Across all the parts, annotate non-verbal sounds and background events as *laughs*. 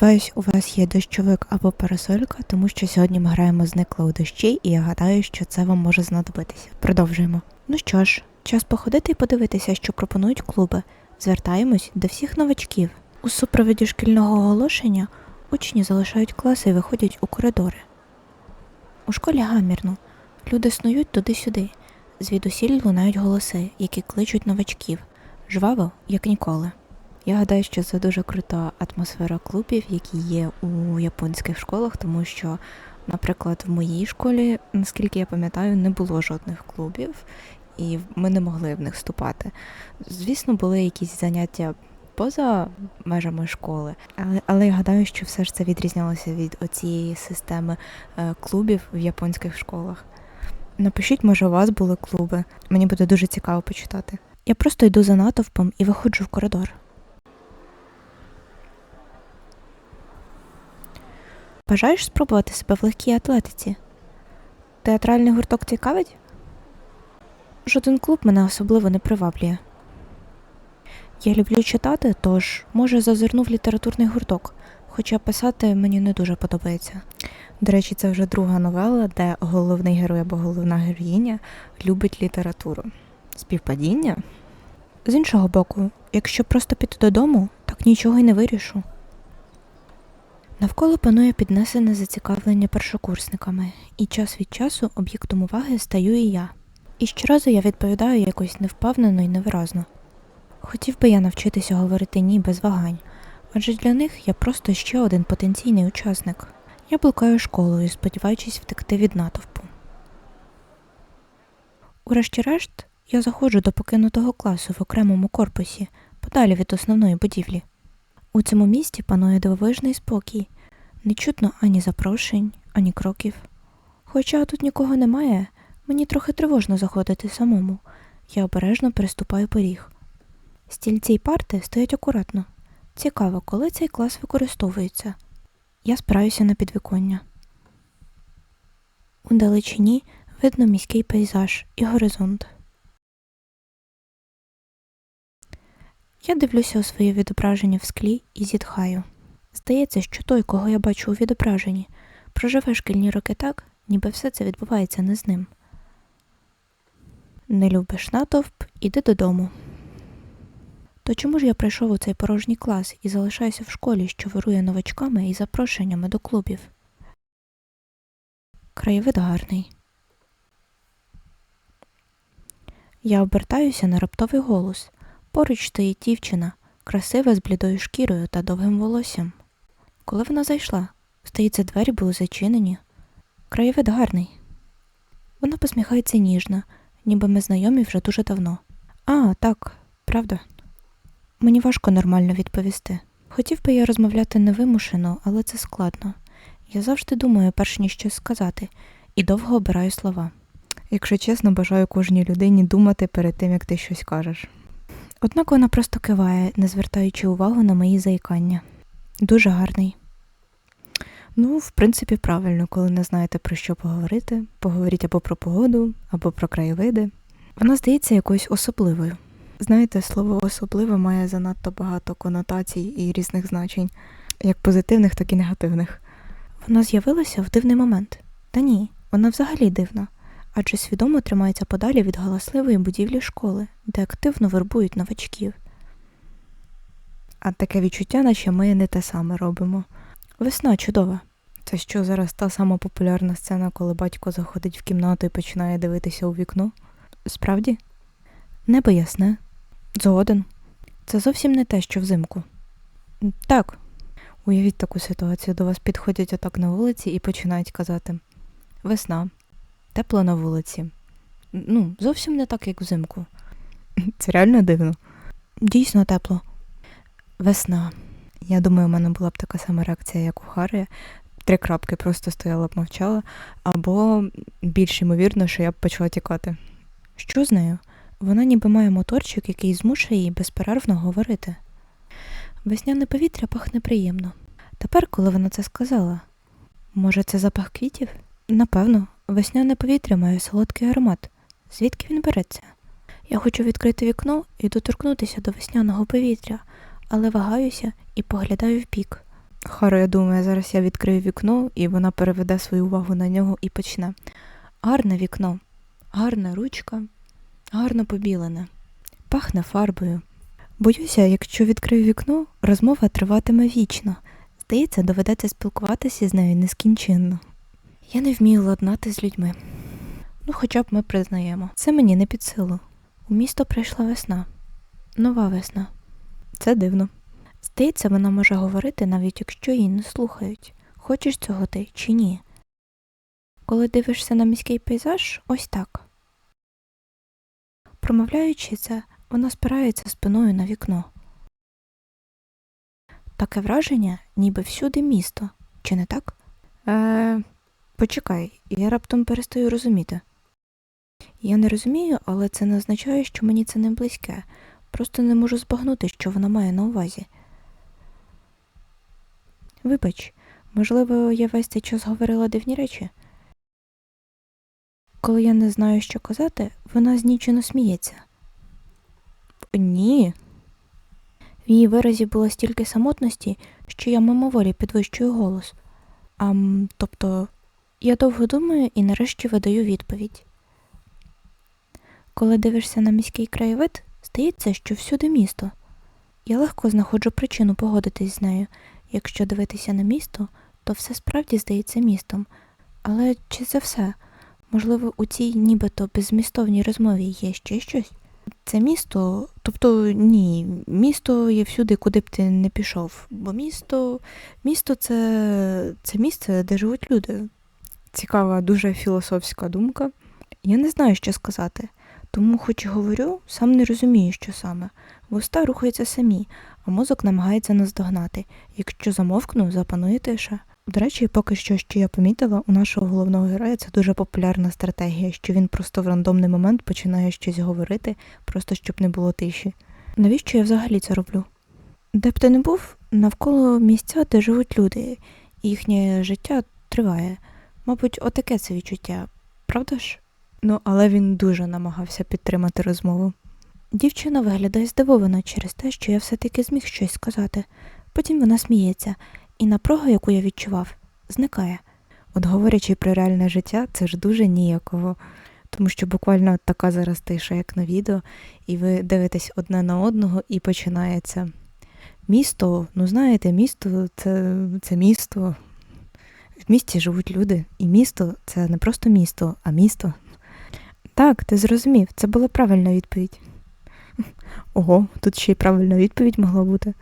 Сподіваюсь, у вас є дощовик або парасолька, тому що сьогодні ми граємо зникла у дощі, і я гадаю, що це вам може знадобитися. Продовжуємо. Ну що ж, час походити і подивитися, що пропонують клуби. Звертаємось до всіх новачків. У супроводі шкільного оголошення учні залишають класи і виходять у коридори. У школі гамірно. Люди снують туди-сюди. Звідусіль лунають голоси, які кличуть новачків. Жваво, як ніколи. Я гадаю, що це дуже крута атмосфера клубів, які є у японських школах, тому що, наприклад, в моїй школі, наскільки я пам'ятаю, не було жодних клубів, і ми не могли в них вступати. Звісно, були якісь заняття поза межами школи, але, але я гадаю, що все ж це відрізнялося від оцієї системи е, клубів в японських школах. Напишіть, може, у вас були клуби. Мені буде дуже цікаво почитати. Я просто йду за натовпом і виходжу в коридор. Бажаєш спробувати себе в легкій атлетиці? Театральний гурток цікавить? Жоден клуб мене особливо не приваблює. Я люблю читати, тож, може, зазирну в літературний гурток, хоча писати мені не дуже подобається. До речі, це вже друга новела, де головний герой або головна героїня любить літературу. Співпадіння? З іншого боку, якщо просто піти додому, так нічого й не вирішу. Навколо панує піднесене зацікавлення першокурсниками, і час від часу об'єктом уваги стаю і я. І щоразу я відповідаю якось невпевнено і невиразно. Хотів би я навчитися говорити ні без вагань, адже для них я просто ще один потенційний учасник. Я блукаю школою, сподіваючись втекти від натовпу. Урешті-решт, я заходжу до покинутого класу в окремому корпусі, подалі від основної будівлі. У цьому місті панує дивовижний спокій, не чутно ані запрошень, ані кроків. Хоча тут нікого немає, мені трохи тривожно заходити самому. Я обережно переступаю поріг. Стільці й парти стоять акуратно. Цікаво, коли цей клас використовується. Я спираюся на підвіконня. У далечині видно міський пейзаж і горизонт. Я дивлюся у своє відображення в склі і зітхаю. Здається, що той, кого я бачу у відображенні, проживе шкільні роки так, ніби все це відбувається не з ним. Не любиш натовп, іди додому. То чому ж я прийшов у цей порожній клас і залишаюся в школі, що вирує новачками і запрошеннями до клубів? Краєвид гарний. Я обертаюся на раптовий голос. Поруч стоїть дівчина, красива з блідою шкірою та довгим волоссям. Коли вона зайшла, здається, двері були зачинені. Краєвид гарний. Вона посміхається ніжно, ніби ми знайомі вже дуже давно. А, так, правда. Мені важко нормально відповісти. Хотів би я розмовляти невимушено, але це складно. Я завжди думаю, перш ніж щось сказати, і довго обираю слова. Якщо чесно, бажаю кожній людині думати перед тим, як ти щось кажеш. Однак вона просто киває, не звертаючи увагу на мої заїкання. Дуже гарний. Ну, в принципі, правильно, коли не знаєте про що поговорити, поговоріть або про погоду, або про краєвиди. Вона здається якоюсь особливою. Знаєте, слово особливе має занадто багато конотацій і різних значень, як позитивних, так і негативних. Вона з'явилася в дивний момент. Та ні, вона взагалі дивна, адже свідомо тримається подалі від галасливої будівлі школи, де активно вербують новачків. А таке відчуття, наче ми не те саме робимо. Весна чудова. Це що зараз та сама популярна сцена, коли батько заходить в кімнату і починає дивитися у вікно? Справді? Небо ясне. Згоден. Це зовсім не те, що взимку. Так. Уявіть таку ситуацію, до вас підходять отак на вулиці і починають казати Весна, тепло на вулиці. Ну, зовсім не так, як взимку. Це реально дивно. Дійсно тепло. Весна. Я думаю, у мене була б така сама реакція, як у Харі. Три крапки просто стояла б мовчала, або більш ймовірно, що я б почала тікати. Що з нею? Вона ніби має моторчик, який змушує її безперервно говорити. Весняне повітря пахне приємно. Тепер, коли вона це сказала, може, це запах квітів? Напевно, весняне повітря має солодкий аромат. Звідки він береться? Я хочу відкрити вікно і доторкнутися до весняного повітря, але вагаюся і поглядаю вбік. Харуя думає, зараз я відкрию вікно, і вона переведе свою увагу на нього і почне. Гарне вікно, гарна ручка, гарно побілене, пахне фарбою. Боюся, якщо відкрию вікно, розмова триватиме вічно. Здається, доведеться спілкуватися з нею нескінченно. Я не вмію ладнати з людьми. Ну, хоча б ми признаємо. Це мені не під силу. У місто прийшла весна. Нова весна. Це дивно. Здається, вона може говорити, навіть якщо її не слухають. Хочеш цього ти чи ні? Коли дивишся на міський пейзаж, ось так. Промовляючи це, вона спирається спиною на вікно. Таке враження, ніби всюди місто, чи не так? Е, почекай, я раптом перестаю розуміти. Я не розумію, але це не означає, що мені це не близьке. Просто не можу збагнути, що вона має на увазі. Вибач, можливо, я весь цей час говорила дивні речі. Коли я не знаю, що казати, вона знічено сміється. Ні. В її виразі було стільки самотності, що я мимоволі підвищую голос. А, тобто, я довго думаю і нарешті видаю відповідь. Коли дивишся на міський краєвид, здається, що всюди місто. Я легко знаходжу причину погодитись з нею. Якщо дивитися на місто, то все справді здається містом. Але чи це все? Можливо, у цій нібито беззмістовній розмові є ще щось? Це місто, тобто ні, місто є всюди, куди б ти не пішов. Бо місто, місто це, це місце, де живуть люди. Цікава, дуже філософська думка. Я не знаю, що сказати. Тому, хоч і говорю, сам не розумію, що саме. Вуста рухаються самі, а мозок намагається наздогнати. Якщо замовкну, запанує тиша. До речі, поки що, що я помітила, у нашого головного героя це дуже популярна стратегія, що він просто в рандомний момент починає щось говорити, просто щоб не було тиші. Навіщо я взагалі це роблю? Де б ти не був, навколо місця, де живуть люди, і їхнє життя триває. Мабуть, отаке це відчуття, правда ж? Ну, але він дуже намагався підтримати розмову. Дівчина виглядає здивовано через те, що я все-таки зміг щось сказати. Потім вона сміється, і напруга, яку я відчував, зникає. От говорячи про реальне життя, це ж дуже ніяково, тому що буквально така зараз тиша, як на відео, і ви дивитесь одне на одного, і починається. Місто, ну знаєте, місто це, це місто. В місті живуть люди, і місто це не просто місто, а місто. Так, ти зрозумів, це була правильна відповідь. Ого, тут ще й правильна відповідь могла бути.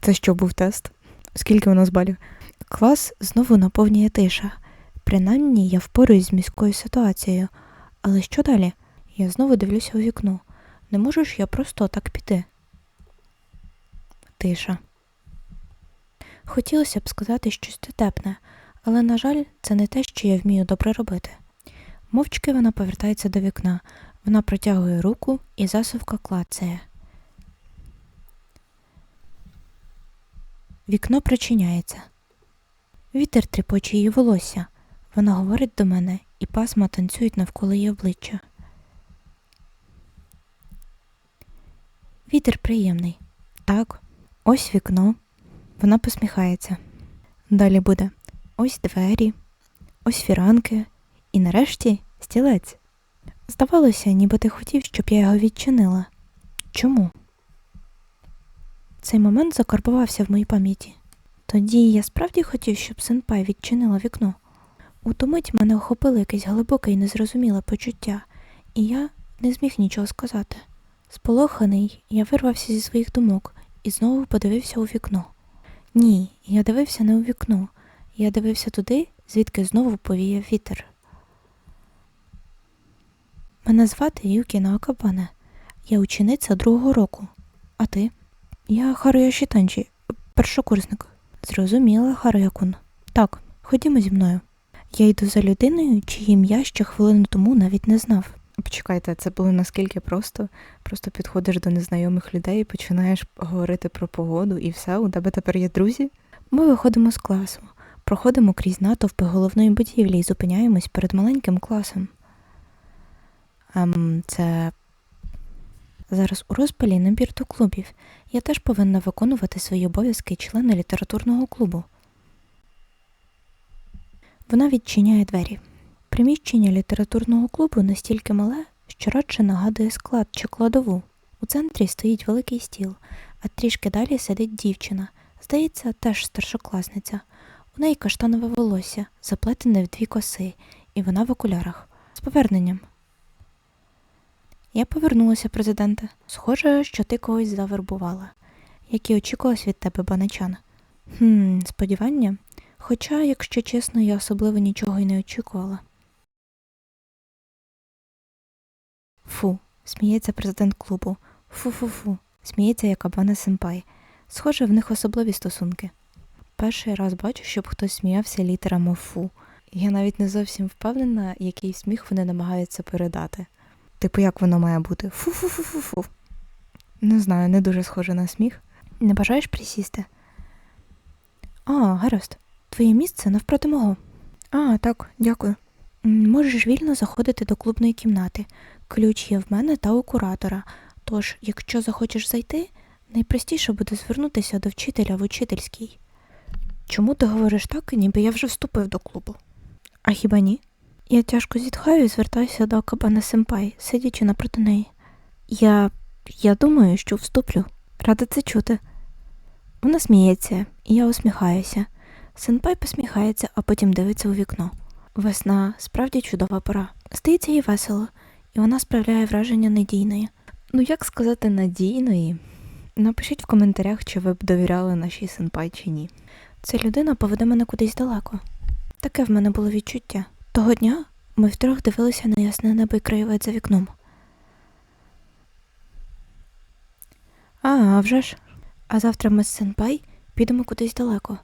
Це що був тест? Скільки у нас балів? Клас знову наповнює тиша. Принаймні я впораюсь з міською ситуацією. Але що далі? Я знову дивлюся у вікно. Не можу ж я просто так піти. Тиша. Хотілося б сказати щось дотепне, але, на жаль, це не те, що я вмію добре робити. Мовчки вона повертається до вікна. Вона протягує руку і засувка клацає. Вікно прочиняється. Вітер тріпоче її волосся. Вона говорить до мене, і пасма танцюють навколо її обличчя. Вітер приємний. Так, ось вікно. Вона посміхається. Далі буде ось двері, ось фіранки, і нарешті стілець. Здавалося, ніби ти хотів, щоб я його відчинила. Чому? Цей момент закарбувався в моїй пам'яті. Тоді я справді хотів, щоб сенпай відчинила вікно. У ту мить мене охопило якесь глибоке і незрозуміле почуття, і я не зміг нічого сказати. Сполоханий, я вирвався зі своїх думок і знову подивився у вікно. Ні, я дивився не у вікно, я дивився туди, звідки знову повіяв вітер. Мене звати Юкі Наокабане. Я учениця другого року. А ти? Я Харуя Шітанчі, першокурсник. Зрозуміла, Харуя-кун. Так, ходімо зі мною. Я йду за людиною, чиє ім'я ще хвилину тому навіть не знав. Почекайте, це було наскільки просто. Просто підходиш до незнайомих людей і починаєш говорити про погоду, і все, у тебе тепер є друзі. Ми виходимо з класу, проходимо крізь натовпи головної будівлі і зупиняємось перед маленьким класом. Ем, це зараз у розпалі набір до клубів. Я теж повинна виконувати свої обов'язки члена літературного клубу. Вона відчиняє двері. Приміщення літературного клубу настільки мале, що радше нагадує склад чи кладову. У центрі стоїть великий стіл, а трішки далі сидить дівчина. Здається, теж старшокласниця. У неї каштанове волосся, заплетене в дві коси, і вона в окулярах. З поверненням. Я повернулася, президенте. Схоже, що ти когось завербувала. Як і очікувалось від тебе, баначан. Хм, сподівання. Хоча, якщо чесно, я особливо нічого й не очікувала. Фу, сміється президент клубу. Фу-фу-фу, сміється як Абана Сенпай. Схоже, в них особливі стосунки. Перший раз бачу, щоб хтось сміявся літерами фу. Я навіть не зовсім впевнена, який сміх вони намагаються передати. Типу, як воно має бути? Фу-фу-фу-фу-фу. Не знаю, не дуже схоже на сміх. Не бажаєш присісти? А, гаразд. Твоє місце навпроти мого. А, так, дякую. Можеш вільно заходити до клубної кімнати. Ключ є в мене та у куратора. Тож, якщо захочеш зайти, найпростіше буде звернутися до вчителя в учительській. Чому ти говориш так, ніби я вже вступив до клубу? А хіба ні? Я тяжко зітхаю і звертаюся до Кабана Сенпай, сидячи напроти неї. Я. я думаю, що вступлю. Рада це чути. Вона сміється, і я усміхаюся. Сенпай посміхається, а потім дивиться у вікно. Весна справді чудова пора. Здається, їй весело, і вона справляє враження надійної. Ну, як сказати, надійної? Напишіть в коментарях, чи ви б довіряли нашій сенпай чи ні. Ця людина поведе мене кудись далеко. Таке в мене було відчуття. Того дня ми втрьох дивилися на ясне небо і краєвид за вікном. А, а вже ж. А завтра ми з сенпай підемо кудись далеко.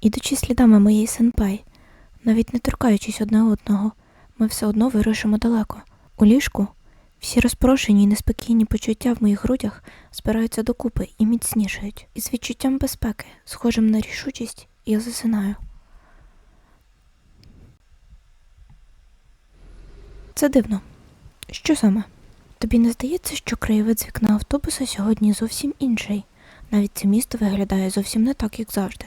Ідучи слідами моєї сенпай, навіть не торкаючись одне одного, ми все одно вирушимо далеко. У ліжку всі розпрошені й неспокійні почуття в моїх грудях збираються докупи і міцнішають. І з відчуттям безпеки, схожим на рішучість, я засинаю. Це дивно. Що саме? Тобі не здається, що краєвид з вікна автобуса сьогодні зовсім інший. Навіть це місто виглядає зовсім не так, як завжди.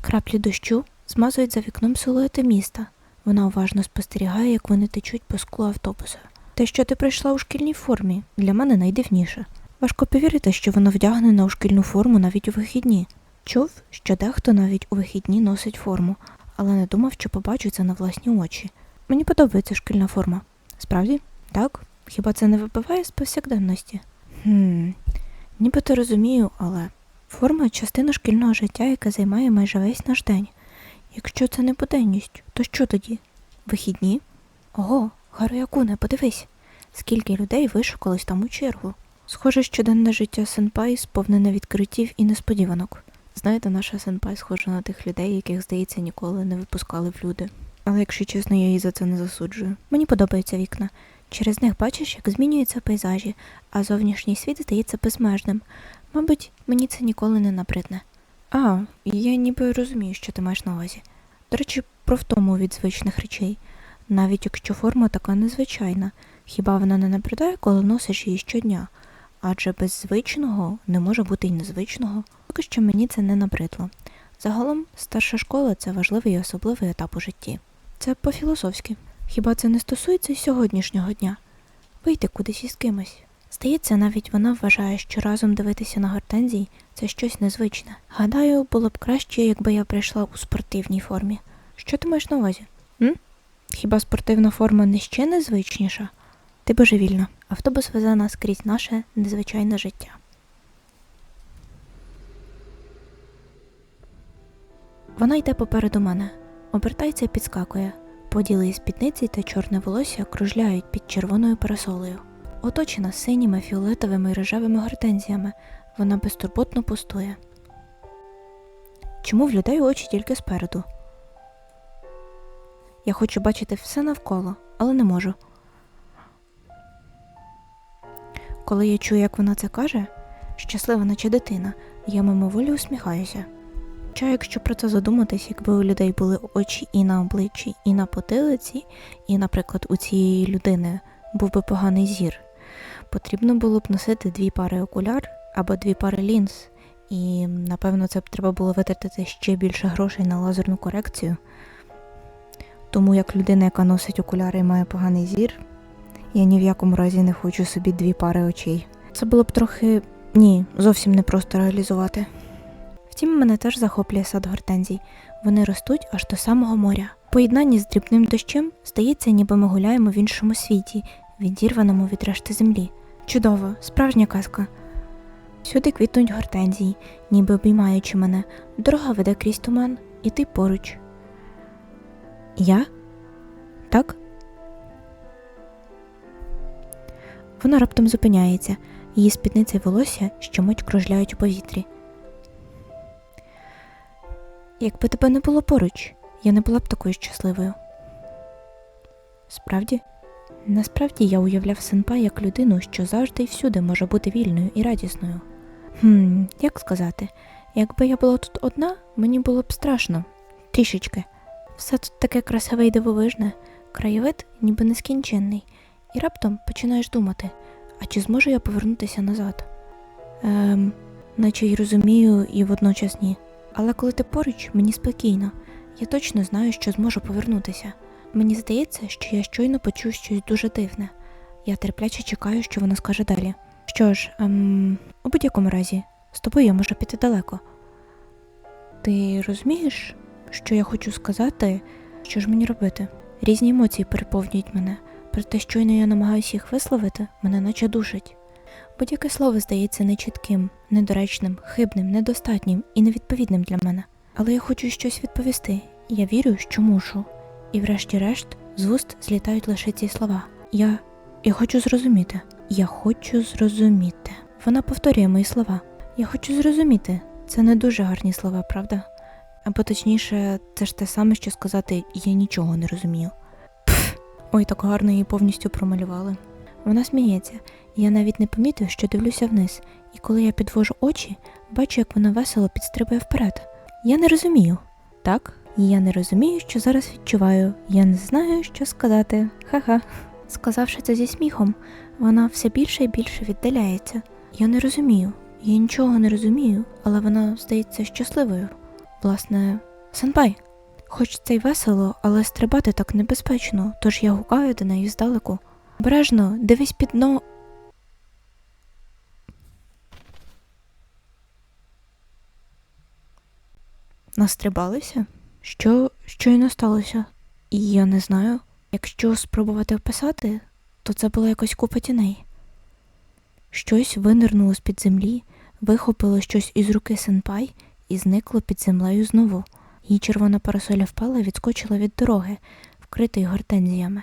Краплі дощу змазують за вікном силуети міста. Вона уважно спостерігає, як вони течуть по склу автобуса. Те, що ти прийшла у шкільній формі, для мене найдивніше. Важко повірити, що вона вдягнена у шкільну форму навіть у вихідні. Чув, що дехто навіть у вихідні носить форму, але не думав, що побачу це на власні очі. Мені подобається шкільна форма. Справді? Так? Хіба це не вибиває з повсякденності? Хм, нібито розумію, але форма частина шкільного життя, яке займає майже весь наш день. Якщо це не буденність, то що тоді? Вихідні? Ого, Харуякуне, подивись, скільки людей вишукалось там у чергу. Схоже, щоденне життя сенпай сповнене відкриттів і несподіванок. Знаєте, наша сенпай схожа на тих людей, яких, здається, ніколи не випускали в люди. Але якщо чесно, я її за це не засуджую. Мені подобаються вікна. Через них бачиш, як змінюються пейзажі, а зовнішній світ здається безмежним. Мабуть, мені це ніколи не набридне. А, я ніби розумію, що ти маєш на увазі. До речі, про втому від звичних речей. Навіть якщо форма така незвичайна, хіба вона не набридає, коли носиш її щодня? Адже без звичного не може бути й незвичного. Поки що мені це не набридло. Загалом, старша школа це важливий і особливий етап у житті. Це по-філософськи. Хіба це не стосується й сьогоднішнього дня? Вийти кудись із кимось. Здається, навіть вона вважає, що разом дивитися на гортензій це щось незвичне. Гадаю, було б краще, якби я прийшла у спортивній формі. Що ти маєш на увазі? М? Хіба спортивна форма не ще незвичніша? Ти божевільна. Автобус везе нас крізь наше незвичайне життя. Вона йде попереду мене, обертається і підскакує. Поділи із спідниці та чорне волосся кружляють під червоною парасолею. Оточена синіми, фіолетовими і рожевими гортензіями, вона безтурботно пустує. Чому в людей очі тільки спереду? Я хочу бачити все навколо, але не можу. Коли я чую, як вона це каже, щаслива, наче дитина, я мимоволі усміхаюся. Хоча, якщо про це задуматись, якби у людей були очі і на обличчі, і на потилиці, і, наприклад, у цієї людини був би поганий зір, потрібно було б носити дві пари окуляр або дві пари лінз, і, напевно, це б треба було витратити ще більше грошей на лазерну корекцію. Тому як людина, яка носить окуляри і має поганий зір, я ні в якому разі не хочу собі дві пари очей. Це було б трохи ні, зовсім не просто реалізувати. Втім, мене теж захоплює сад гортензій. Вони ростуть аж до самого моря. Поєднанні з дрібним дощем здається, ніби ми гуляємо в іншому світі, відірваному від решти землі. Чудово, справжня казка. Сюди квітнуть гортензії, ніби обіймаючи мене. Дорога веде крізь туман, і ти поруч. Я? Так? Вона раптом зупиняється, її спідниця й волосся щомить кружляють у повітрі. Якби тебе не було поруч, я не була б такою щасливою. Справді? Насправді я уявляв Сенпа як людину, що завжди і всюди може бути вільною і радісною. Хм, як сказати, якби я була тут одна, мені було б страшно. Трішечки. Все тут таке красиве і дивовижне, краєвид ніби нескінченний, і раптом починаєш думати, а чи зможу я повернутися назад? Ем, наче й розумію, і водночас ні. Але коли ти поруч, мені спокійно, я точно знаю, що зможу повернутися. Мені здається, що я щойно почув щось дуже дивне. Я терпляче чекаю, що вона скаже далі. Що ж, ем, у будь-якому разі, з тобою я можу піти далеко. Ти розумієш, що я хочу сказати, що ж мені робити? Різні емоції переповнюють мене, проте щойно я намагаюся їх висловити, мене наче душить. Будь-яке слово здається нечітким, недоречним, хибним, недостатнім і невідповідним для мене. Але я хочу щось відповісти, я вірю, що мушу. І врешті-решт з вуст злітають лише ці слова. Я. Я хочу зрозуміти. Я хочу зрозуміти. Вона повторює мої слова. Я хочу зрозуміти. Це не дуже гарні слова, правда? Або точніше, це ж те саме, що сказати я нічого не розумію. Пф, ой, так гарно її повністю промалювали. Вона сміється, я навіть не помітив, що дивлюся вниз, і коли я підвожу очі, бачу, як вона весело підстрибує вперед. Я не розумію. Так, я не розумію, що зараз відчуваю. Я не знаю, що сказати. Ха-ха. Сказавши це зі сміхом, вона все більше і більше віддаляється. Я не розумію. Я нічого не розумію, але вона здається щасливою. Власне, Сенпай. Хоч це й весело, але стрибати так небезпечно, тож я гукаю до неї здалеку. Обережно, дивись під дно. Настрибалися? Що щойно сталося? І я не знаю. Якщо спробувати описати, то це була якось купа тіней. Щось винирнуло з-під землі, вихопило щось із руки сенпай і зникло під землею знову. Її червона парасоля впала і відскочила від дороги, вкритої гортензіями,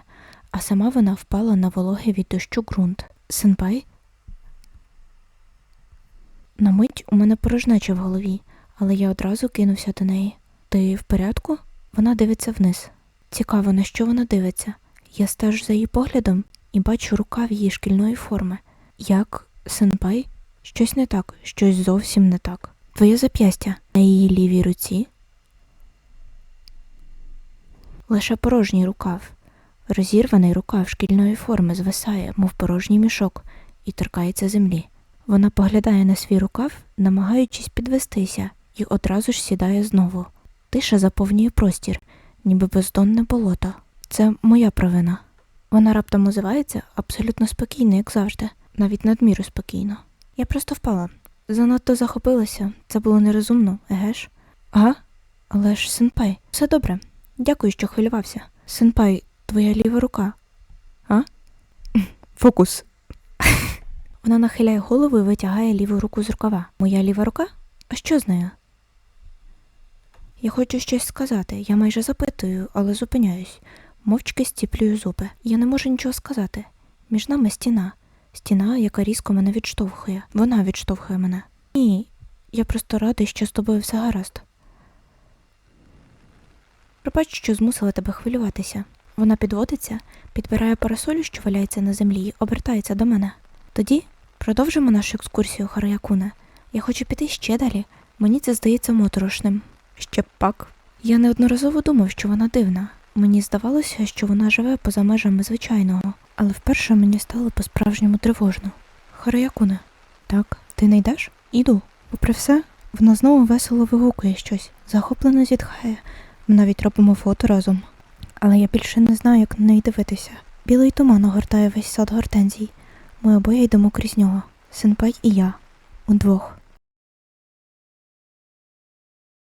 а сама вона впала на вологий від дощу ґрунт. Сенпай? На мить у мене порожнеча в голові, але я одразу кинувся до неї. Ти в порядку? Вона дивиться вниз. Цікаво, на що вона дивиться. Я стежу за її поглядом і бачу рукав її шкільної форми. Як сенпай? Щось не так, щось зовсім не так. Твоє зап'ястя на її лівій руці. Лише порожній рукав. Розірваний рукав шкільної форми звисає, мов порожній мішок, і торкається землі. Вона поглядає на свій рукав, намагаючись підвестися, і одразу ж сідає знову. Тиша заповнює простір, ніби бездонне болото. Це моя провина. Вона раптом озивається абсолютно спокійно, як завжди, навіть надміру спокійно. Я просто впала. Занадто захопилася, це було нерозумно, еге ж? Ага, але ж сенпай, все добре. Дякую, що хвилювався. Сенпай, твоя ліва рука. А? *laughs* Фокус. *laughs* Вона нахиляє голову і витягає ліву руку з рукава. Моя ліва рука? А що з нею? Я хочу щось сказати, я майже запитую, але зупиняюсь. Мовчки стіплюю зуби. Я не можу нічого сказати. Між нами стіна. Стіна, яка різко мене відштовхує. Вона відштовхує мене. Ні, я просто радий, що з тобою все гаразд. Пробач, що змусила тебе хвилюватися. Вона підводиться, підбирає парасолю, що валяється на землі, і обертається до мене. Тоді продовжимо нашу екскурсію Хараякуне. Я хочу піти ще далі. Мені це здається моторошним. Ще б пак. Я неодноразово думав, що вона дивна. Мені здавалося, що вона живе поза межами звичайного, але вперше мені стало по-справжньому тривожно. Хараякуне, так, ти не йдеш? Іду. Попри все, вона знову весело вигукує щось, захоплено зітхає. Ми навіть робимо фото разом. але я більше не знаю, як на неї дивитися. Білий туман огортає весь сад гортензій. Ми обоє йдемо крізь нього. Сенпай і я. Удвох.